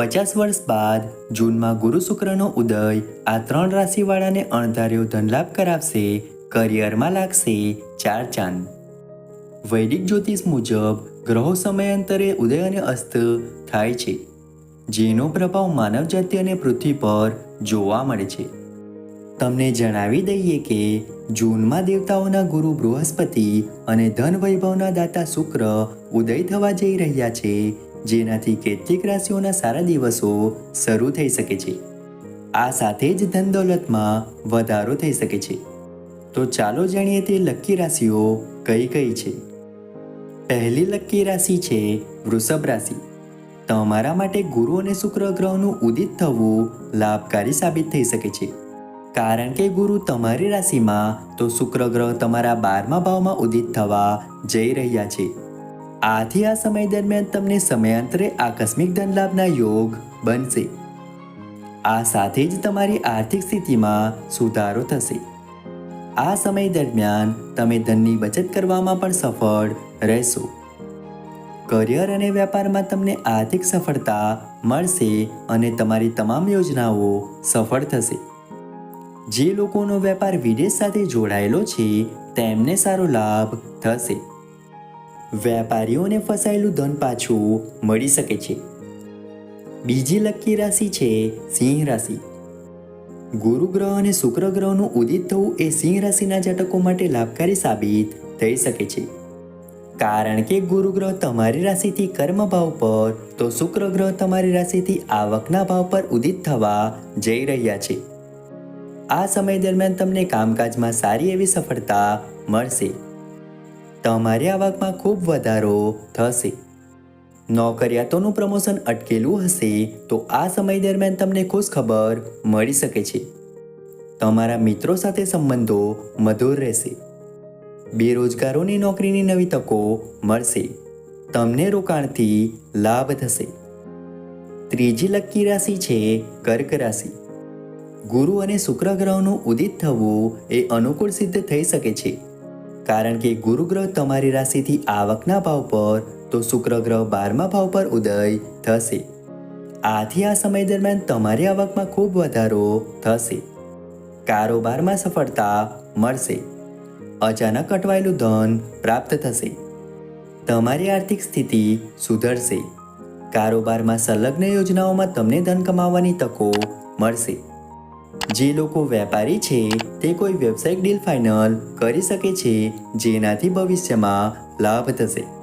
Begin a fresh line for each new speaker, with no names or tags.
પચાસ વર્ષ બાદ જૂનમાં ગુરુ શુક્રનો ઉદય આ ત્રણ રાશિવાળાને અણધાર્યો ધનલાભ કરાવશે, કરિયરમાં લાગશે ચાર ચાંદ. વૈદિક જ્યોતિષ મુજબ ગ્રહો સમયાંતરે ઉદય અને અસ્ત થાય છે, જેનો પ્રભાવ માનવજાતિ અને પૃથ્વી પર જોવા મળે છે. તમને જણાવી દઈએ કે જૂનમાં દેવતાઓના ગુરુ બૃહસ્પતિ અને ધન વૈભવના દાતા શુક્ર ઉદય થવા જઈ રહ્યા છે જેનાથી કેટલીક રાશિઓના સારા દિવસો શરૂ થઈ શકે છે. આ સાથે જ ધન દોલતમાં વધારો થઈ શકે છે. તો ચાલો જાણીએ તે લકી રાશિઓ કઈ કઈ છે. પહેલી લકી રાશિ છે વૃષભ રાશિ. તમારા માટે ગુરુ અને શુક્ર ગ્રહનું ઉદિત થવું લાભકારી સાબિત થઈ શકે છે. કારણ કે ગુરુ તમારી રાશિમાં તો શુક્ર ગ્રહ તમારા બારમા ભાવમાં ઉદિત થવા જઈ રહ્યા છે. આથી આ સમય દરમિયાન તમને સમયાંતરે આકસ્મિક ધનલાભના યોગ બનશે. આ સાથે જ તમારી આર્થિક સ્થિતિમાં સુધારો થશે. આ સમય દરમિયાન તમે ધનની બચત કરવામાં પણ સફળ રહેશો. કરિયર અને વેપારમાં તમને આર્થિક સફળતા મળશે અને તમારી તમામ યોજનાઓ સફળ થશે. જે લોકોનો વેપાર વિદેશ સાથે જોડાયેલો છે, તેમને સારો લાભ થશે. વેપારીઓને ફસાયેલું ધન પાછું મળી શકે છે. બીજી લકી રાશિ છે સિંહ રાશિ. ગુરુ ગ્રહ અને શુક્ર ગ્રહનું ઉદિત થવું એ સિંહ રાશિના જાતકો માટે લાભકારી સાબિત થઈ શકે છે. કારણ કે ગુરુ ગ્રહ તમારી રાશિથી કર્મ ભાવ પર તો શુક્ર ગ્રહ તમારી રાશિથી આવકના ભાવ પર ઉદિત થવા જઈ રહ્યા છે. આ સમય દરમિયાન તમને કામકાજમાં સારી એવી સફળતા મળશે. તમારી આવકમાં ખૂબ વધારો થશે. નોકરિયાતોનું પ્રમોશન અટકેલું હશે તો આ સમય દરમિયાન તમને ખુશ ખબર મળી શકે છે. તમારા મિત્રો સાથે સંબંધો મધુર રહેશે. બેરોજગારોની નોકરીની નવી તકો મળશે. તમને રોકાણથી લાભ થશે. ત્રીજી લકી રાશિ છે કર્ક રાશિ. ગુરુ અને શુક્ર ગ્રહનું ઉદિત થવું એ અનુકૂળ સિદ્ધ થઈ શકે છે. કારણ કે ગુરુ ગ્રહ તમારી રાશિથી આવકના ભાવ પર તો શુક્ર ગ્રહ બારમા ભાવ પર ઉદય થશે. આથી આ સમય દરમિયાન તમારી આવકમાં ખૂબ વધારો થશે. કારોબારમાં સફળતા મળશે. અચાનક અટવાયેલું ધન પ્રાપ્ત થશે. તમારી આર્થિક સ્થિતિ સુધરશે. કારોબારમાં સંલગ્ન યોજનાઓમાં તમને ધન કમાવવાની તકો મળશે. જે લોકો વેપારી છે, તે કોઈ વ્યવસાયિક ડીલ ફાઇનલ કરી શકે છે, જેનાથી ભવિષ્યમાં લાભ થશે.